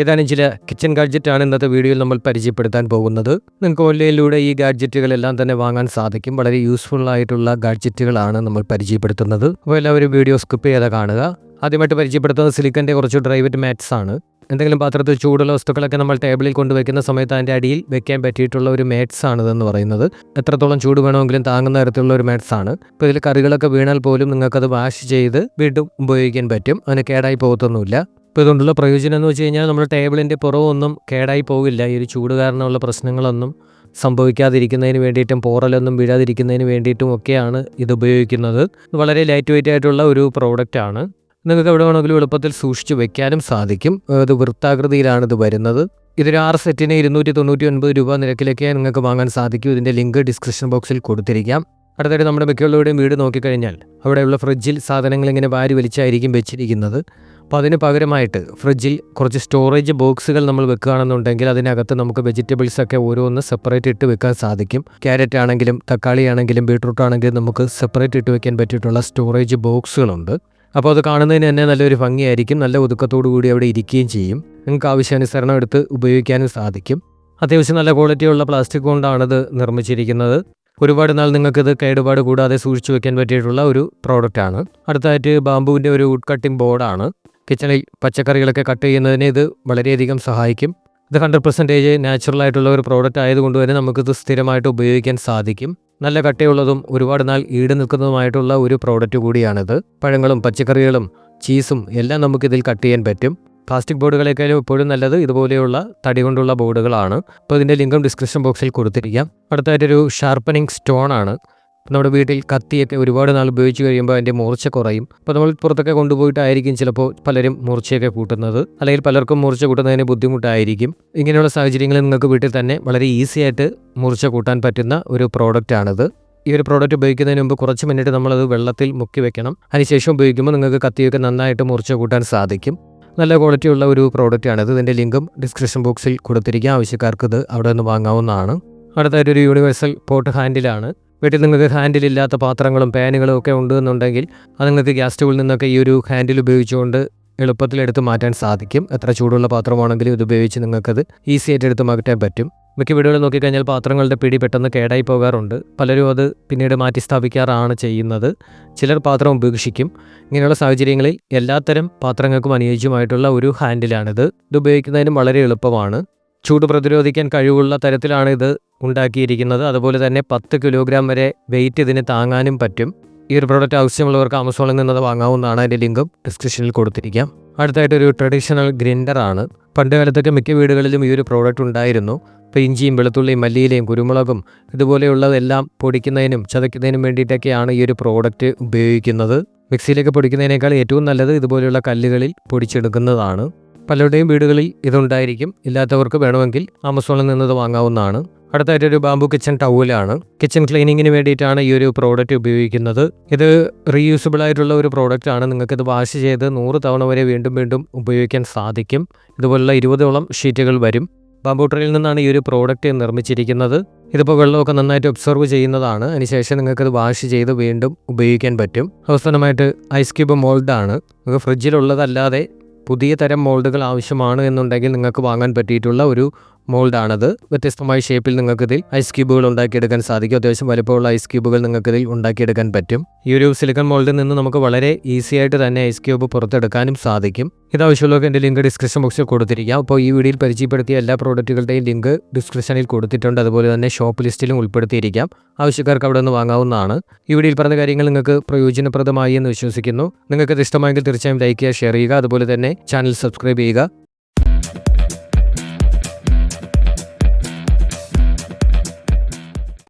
ഏതാനും ചില കിച്ചൺ ഗാഡ്ജറ്റാണ് ഇന്നത്തെ വീഡിയോയിൽ നമ്മൾ പരിചയപ്പെടുത്താൻ പോകുന്നത്. നിങ്ങൾക്ക് ഓൺലൈനിലൂടെ ഈ ഗാഡ്ജറ്റുകളെല്ലാം തന്നെ വാങ്ങാൻ സാധിക്കും. വളരെ യൂസ്ഫുൾ ആയിട്ടുള്ള ഗാഡ്ജറ്റുകളാണ് നമ്മൾ പരിചയപ്പെടുത്തുന്നത്. അപ്പോൾ എല്ലാവരും വീഡിയോ സ്കിപ്പ് ചെയ്ത് കാണുക. ആദ്യമായിട്ട് പരിചയപ്പെടുത്തുന്നത് സിലിക്കന്റെ കുറച്ച് ഡ്രൈവറ്റ് മാറ്റ്സ് ആണ്. എന്തെങ്കിലും പാത്രത്തിൽ ചൂടുള്ള വസ്തുക്കളൊക്കെ നമ്മൾ ടേബിളിൽ കൊണ്ടുവയ്ക്കുന്ന സമയത്ത് അതിന്റെ അടിയിൽ വെക്കാൻ പറ്റിയിട്ടുള്ള ഒരു മാറ്റ്സ് ആണ് ഇതെന്ന് പറയുന്നത്. എത്രത്തോളം ചൂട് വേണമെങ്കിലും താങ്ങുന്ന തരത്തിലുള്ള ഒരു മാറ്റ്സ് ആണ്. ഇപ്പോൾ ഇതിൽ കറികളൊക്കെ വീണാൽ പോലും നിങ്ങൾക്കത് വാഷ് ചെയ്ത് വീണ്ടും ഉപയോഗിക്കാൻ പറ്റും. അതിന് കേടായി പോകത്തൊന്നുമില്ല. ഇപ്പോൾ ഇതുകൊണ്ടുള്ള പ്രയോജനം എന്ന് വെച്ച് കഴിഞ്ഞാൽ നമ്മുടെ ടേബിളിന്റെ പുറവൊന്നും കേടായി പോകില്ല. ഈ ഒരു ചൂട് കാരണമുള്ള പ്രശ്നങ്ങളൊന്നും സംഭവിക്കാതിരിക്കുന്നതിന് വേണ്ടിയിട്ടും പോറലൊന്നും വീഴാതിരിക്കുന്നതിന് വേണ്ടിയിട്ടും ഒക്കെയാണ് ഇത് ഉപയോഗിക്കുന്നത്. വളരെ ലൈറ്റ് വെയിറ്റ് ആയിട്ടുള്ള ഒരു പ്രോഡക്റ്റാണ് നിങ്ങൾക്ക് എവിടെ വേണമെങ്കിലും എളുപ്പത്തിൽ സൂക്ഷിച്ച് വെക്കാനും സാധിക്കും. ഇത് വൃത്താകൃതിയിലാണ് ഇത് വരുന്നത്. ഇതൊരു ആറ് സെറ്റിന് ഇരുന്നൂറ്റി തൊണ്ണൂറ്റി ഒൻപത് രൂപ നിരക്കിലൊക്കെ നിങ്ങൾക്ക് വാങ്ങാൻ സാധിക്കും. ഇതിന്റെ ലിങ്ക് ഡിസ്ക്രിപ്ഷൻ ബോക്സിൽ കൊടുത്തിരിക്കാം. അടുത്തായിട്ട് നമ്മുടെ മിക്കുള്ളവരുടെയും വീട് നോക്കിക്കഴിഞ്ഞാൽ അവിടെയുള്ള ഫ്രിഡ്ജിൽ സാധനങ്ങൾ ഇങ്ങനെ വാരി വലിച്ചായിരിക്കും വെച്ചിരിക്കുന്നത്. അപ്പോൾ അതിന് പകരമായിട്ട് ഫ്രിഡ്ജിൽ കുറച്ച് സ്റ്റോറേജ് ബോക്സുകൾ നമ്മൾ വെക്കുകയാണെന്നുണ്ടെങ്കിൽ അതിനകത്ത് നമുക്ക് വെജിറ്റബിൾസ് ഒക്കെ ഓരോന്ന് സെപ്പറേറ്റ് ഇട്ട് വെക്കാൻ സാധിക്കും. ക്യാരറ്റ് ആണെങ്കിലും തക്കാളി ആണെങ്കിലും ബീട്രൂട്ട് ആണെങ്കിലും നമുക്ക് സെപ്പറേറ്റ് ഇട്ട് വെക്കാൻ പറ്റിയിട്ടുള്ള സ്റ്റോറേജ് ബോക്സുകളുണ്ട്. അപ്പോൾ അത് കാണുന്നതിന് തന്നെ നല്ലൊരു ഭംഗിയായിരിക്കും. നല്ല ഒതുക്കത്തോടു കൂടി അവിടെ ഇരിക്കുകയും ചെയ്യും. നിങ്ങൾക്ക് ആവശ്യാനുസരണം എടുത്ത് ഉപയോഗിക്കാനും സാധിക്കും. അത്യാവശ്യം നല്ല ക്വാളിറ്റിയുള്ള പ്ലാസ്റ്റിക് കൊണ്ടാണത് നിർമ്മിച്ചിരിക്കുന്നത്. ഒരുപാട് നാൾ നിങ്ങൾക്കിത് കേടുപാട് കൂടാതെ സൂക്ഷിച്ചു വെക്കാൻ പറ്റിയിട്ടുള്ള ഒരു പ്രോഡക്റ്റാണ് അടുത്തായിട്ട് ബാമ്പുവിന്റെ ഒരു വുഡ് കട്ടിംഗ് ബോർഡാണ് കിച്ചണിൽ പച്ചക്കറികളൊക്കെ കട്ട് ചെയ്യുന്നതിനെ ഇത് വളരെയധികം സഹായിക്കും. ഇത് ഹൺഡ്രഡ് പെർസെന്റേജ് നാച്ചുറൽ ആയിട്ടുള്ള ഒരു പ്രോഡക്റ്റ് ആയതുകൊണ്ട് തന്നെ നമുക്കിത് സ്ഥിരമായിട്ട് ഉപയോഗിക്കാൻ സാധിക്കും. നല്ല കട്ടയുള്ളതും ഒരുപാട് നാൾ ഈട് നിൽക്കുന്നതുമായിട്ടുള്ള ഒരു പ്രോഡക്റ്റ് കൂടിയാണിത്. പഴങ്ങളും പച്ചക്കറികളും ചീസും എല്ലാം നമുക്കിതിൽ കട്ട് ചെയ്യാൻ പറ്റും. പ്ലാസ്റ്റിക് ബോർഡുകളെക്കാളും എപ്പോഴും നല്ലത് ഇതുപോലെയുള്ള തടി കൊണ്ടുള്ള ബോർഡുകളാണ്. അപ്പോൾ ഇതിന്റെ ലിങ്കും ഡിസ്ക്രിപ്ഷൻ ബോക്സിൽ കൊടുത്തിരിക്കാം. അടുത്തായിട്ടൊരു ഷാർപ്പനിങ് സ്റ്റോൺ ആണ് നമ്മുടെ വീട്ടിൽ കത്തിയൊക്കെ ഒരുപാട് നാൾ ഉപയോഗിച്ച് കഴിയുമ്പോൾ അതിന്റെ മൂർച്ച കുറയും. അപ്പോൾ നമ്മൾ പുറത്തൊക്കെ കൊണ്ടുപോയിട്ടായിരിക്കും ചിലപ്പോൾ പലരും മൂർച്ചയൊക്കെ കൂട്ടുന്നത്. അല്ലെങ്കിൽ പലർക്കും മൂർച്ച കൂട്ടുന്നതിന് ബുദ്ധിമുട്ടായിരിക്കും. ഇങ്ങനെയുള്ള സാഹചര്യങ്ങളിൽ നിങ്ങൾക്ക് വീട്ടിൽ തന്നെ വളരെ ഈസി ആയിട്ട് മൂർച്ച കൂട്ടാൻ പറ്റുന്ന ഒരു പ്രോഡക്റ്റാണിത് ഈ ഒരു പ്രോഡക്റ്റ് ഉപയോഗിക്കുന്നതിന് മുമ്പ് കുറച്ച് മിനിറ്റ് നമ്മളത് വെള്ളത്തിൽ മുക്കി വെക്കണം. അതിനുശേഷം ഉപയോഗിക്കുമ്പോൾ നിങ്ങൾക്ക് കത്തിയൊക്കെ നന്നായിട്ട് മൂർച്ച കൂട്ടാൻ സാധിക്കും. നല്ല ക്വാളിറ്റി ഉള്ള ഒരു പ്രോഡക്റ്റാണിത് ഇതിന്റെ ലിങ്കും ഡിസ്ക്രിപ്ഷൻ ബോക്സിൽ കൊടുത്തിരിക്കുക ആവശ്യക്കാർക്ക് ഇത് അവിടെ നിന്ന് വാങ്ങാവുന്നതാണ്. അടുത്തായിട്ട് ഒരു യൂണിവേഴ്സൽ പോട്ട് ഹാൻഡിലാണ് വീട്ടിൽ നിങ്ങൾക്ക് ഹാൻഡിൽ ഇല്ലാത്ത പാത്രങ്ങളും പാനുകളും ഒക്കെ ഉണ്ടെന്നുണ്ടെങ്കിൽ അത് നിങ്ങൾക്ക് ഗ്യാസ് സ്റ്റൗവിൽ നിന്നൊക്കെ ഈ ഒരു ഹാൻഡിൽ ഉപയോഗിച്ചുകൊണ്ട് എളുപ്പത്തിൽ എടുത്ത് മാറ്റാൻ സാധിക്കും. എത്ര ചൂടുള്ള പാത്രമാണെങ്കിലും ഇത് ഉപയോഗിച്ച് നിങ്ങൾക്കത് ഈസി ആയിട്ട് എടുത്ത് മാറ്റാൻ പറ്റും. മിക്ക വീടുകളിൽ നോക്കിക്കഴിഞ്ഞാൽ പാത്രങ്ങളുടെ പിടി പെട്ടെന്ന് കേടായി പോകാറുണ്ട്. പലരും അത് പിന്നീട് മാറ്റി സ്ഥാപിക്കാറാണ് ചെയ്യുന്നത്. ചിലർ പാത്രം ഉപേക്ഷിക്കും. ഇങ്ങനെയുള്ള സാഹചര്യങ്ങളിൽ എല്ലാത്തരം പാത്രങ്ങൾക്കും അനുയോജ്യമായിട്ടുള്ള ഒരു ഹാൻഡിലാണിത് ഇത് ഉപയോഗിക്കുന്നതിനും വളരെ എളുപ്പമാണ്. ചൂട് പ്രതിരോധിക്കാൻ കഴിവുള്ള തരത്തിലാണ് ഇത് ഉണ്ടാക്കിയിരിക്കുന്നത്. അതുപോലെ തന്നെ പത്ത് കിലോഗ്രാം വരെ വെയിറ്റ് ഇതിന് താങ്ങാനും പറ്റും. ഈ ഒരു പ്രോഡക്റ്റ് ആവശ്യമുള്ളവർക്ക് ആമസോണിൽ നിന്നത് വാങ്ങാവുന്നതാണ് അതിന്റെ ലിങ്കും ഡിസ്ക്രിപ്ഷനിൽ കൊടുത്തിരിക്കാം. അടുത്തായിട്ടൊരു ട്രഡീഷണൽ ഗ്രൈൻഡറാണ് പണ്ട് കാലത്തൊക്കെ മിക്ക വീടുകളിലും ഈ ഒരു പ്രോഡക്റ്റ് ഉണ്ടായിരുന്നു. ഇപ്പോൾ ഇഞ്ചിയും വെളുത്തുള്ളിയും മല്ലിയിലയും കുരുമുളകും ഇതുപോലെയുള്ളതെല്ലാം പൊടിക്കുന്നതിനും ചതയ്ക്കുന്നതിനും വേണ്ടിയിട്ടൊക്കെയാണ് ഈ ഒരു പ്രോഡക്റ്റ് ഉപയോഗിക്കുന്നത്. മിക്സിയിലേക്ക് പൊടിക്കുന്നതിനേക്കാൾ ഏറ്റവും നല്ലത് ഇതുപോലെയുള്ള കല്ലുകളിൽ പൊടിച്ചെടുക്കുന്നതാണ്. പലരുടെയും വീടുകളിൽ ഇതുണ്ടായിരിക്കും. ഇല്ലാത്തവർക്ക് വേണമെങ്കിൽ ആമസോണിൽ നിന്നത് വാങ്ങാവുന്നതാണ്. അടുത്തായിട്ട് ഒരു ബാമ്പു കിച്ചൺ ടൗലാണ് കിച്ചൺ ക്ലീനിങ്ങിന് വേണ്ടിയിട്ടാണ് ഈ ഒരു പ്രോഡക്റ്റ് ഉപയോഗിക്കുന്നത്. ഇത് റീയൂസബിൾ ആയിട്ടുള്ള ഒരു പ്രോഡക്റ്റ് ആണ്. നിങ്ങൾക്ക് ഇത് വാഷ് ചെയ്ത് നൂറ് തവണ വരെ വീണ്ടും വീണ്ടും ഉപയോഗിക്കാൻ സാധിക്കും. ഇതുപോലുള്ള ഇരുപതോളം ഷീറ്റുകൾ വരും. ബാമ്പു ട്രയിൽ നിന്നാണ് ഈ ഒരു പ്രോഡക്റ്റ് നിർമ്മിച്ചിരിക്കുന്നത്. ഇതിപ്പോൾ വെള്ളമൊക്കെ നന്നായിട്ട് ഒബ്സർവ് ചെയ്യുന്നതാണ്. അതിനുശേഷം നിങ്ങൾക്ക് ഇത് വാഷ് ചെയ്ത് വീണ്ടും ഉപയോഗിക്കാൻ പറ്റും. അവസാനമായിട്ട് ഐസ് ക്യൂബ് മോൾഡാണ്. നിങ്ങൾക്ക് ഫ്രിഡ്ജിലുള്ളതല്ലാതെ പുതിയ തരം മോൾഡുകൾ ആവശ്യമാണ് എന്നുണ്ടെങ്കിൽ നിങ്ങൾക്ക് വാങ്ങാൻ പറ്റിയിട്ടുള്ള ഒരു മോൾഡാണത്. വ്യത്യസ്തമായ ഷേപ്പിൽ നിങ്ങൾക്ക് ഇതിൽ ഐസ് ക്യൂബുകൾ ഉണ്ടാക്കിയെടുക്കാൻ സാധിക്കും. അത്യാവശ്യം വലുപ്പമുള്ള ഐസ് ക്യൂബുകൾ നിങ്ങൾക്ക് ഇതിൽ ഉണ്ടാക്കിയെടുക്കാൻ പറ്റും. ഈ ഒരു സിലിക്കൺ മോൾഡിൽ നിന്ന് നമുക്ക് വളരെ ഈസി ആയിട്ട് തന്നെ ഐസ് ക്യൂബ് പുറത്തെടുക്കാനും സാധിക്കും. ഇത് ആവശ്യമുള്ളവർക്ക് എന്റെ ലിങ്ക് ഡിസ്ക്രിപ്ഷൻ ബോക്സിൽ കൊടുത്തിരിക്കാം. അപ്പോൾ ഈ വീഡിയോയിൽ പരിചയപ്പെടുത്തിയ എല്ലാ പ്രോഡക്റ്റുകളുടെയും ലിങ്ക് ഡിസ്ക്രിപ്ഷനിൽ കൊടുത്തിട്ടുണ്ട്. അതുപോലെ തന്നെ ഷോപ്പ് ലിസ്റ്റിലും ഉൾപ്പെടുത്തിയിരിക്കാം. ആവശ്യക്കാർക്ക് അവിടെ നിന്ന് വാങ്ങാവുന്നതാണ്. ഈ വീഡിയോയിൽ പറഞ്ഞ കാര്യങ്ങൾ നിങ്ങൾക്ക് പ്രയോജനപ്രദമായി എന്ന് വിശ്വസിക്കുന്നു. നിങ്ങൾക്ക് ഇത് ഇഷ്ടമായെങ്കിൽ തീർച്ചയായും ലൈക്ക് ചെയ്യുക ഷെയർ ചെയ്യുക. അതുപോലെ തന്നെ ചാനൽ സബ്സ്ക്രൈബ് ചെയ്യുക.